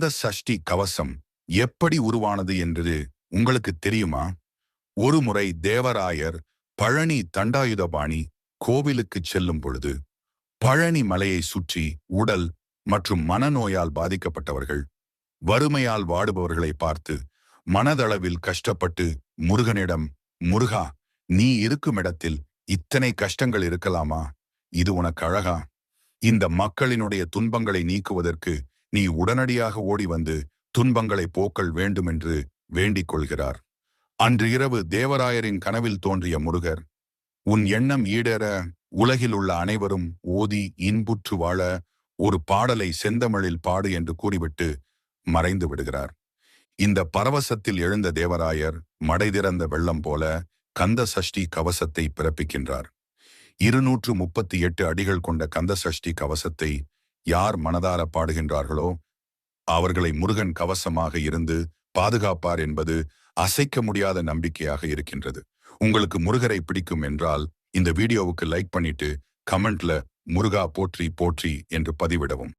இந்த சஷ்டி கவசம் எப்படி உருவானது என்று உங்களுக்கு தெரியுமா? ஒருமுறை தேவராயர் பழனி தண்டாயுதபாணி கோவிலுக்கு செல்லும் பொழுது பழனி மலையை சுற்றி உடல் மற்றும் மனநோயால் பாதிக்கப்பட்டவர்கள் வறுமையால் வாடுபவர்களை பார்த்து மனதளவில் கஷ்டப்பட்டு முருகனிடம் முருகா நீ இருக்கும் இடத்தில் இத்தனை கஷ்டங்கள் இருக்கலாமா? இது உனக்கு அழகா? இந்த மக்களினுடைய துன்பங்களை நீக்குவதற்கு நீ உடனடியாக ஓடி வந்து துன்பங்களை போக்கல் வேண்டுமென்று வேண்டிக் கொள்கிறார் அன்று இரவு தேவராயரின் கனவில் தோன்றிய முருகர் உன் எண்ணம் ஈடேற உலகில் உள்ள அனைவரும் ஓதி இன்புற்று வாழ ஒரு பாடலை செந்தமிழில் பாடு என்று கூறிவிட்டு மறைந்து விடுகிறார். இந்த பரவசத்தில் எழுந்த தேவராயர் மடை திறந்த வெள்ளம் போல கந்த சஷ்டி கவசத்தை பிறப்பிக்கின்றார். இருநூற்று முப்பத்தி எட்டு அடிகள் கொண்ட கந்த சஷ்டி கவசத்தை யார் மனதார பாடுகின்றார்களோ அவர்களை முருகன் கவசமாக இருந்து பாதுகாப்பார் என்பது அசைக்க முடியாத நம்பிக்கையாக இருக்கின்றது. உங்களுக்கு முருகரை பிடிக்கும் என்றால் இந்த வீடியோவுக்கு லைக் பண்ணிட்டு கமெண்ட்ல முருகா போற்றி போற்றி என்று பதிவிடவும்.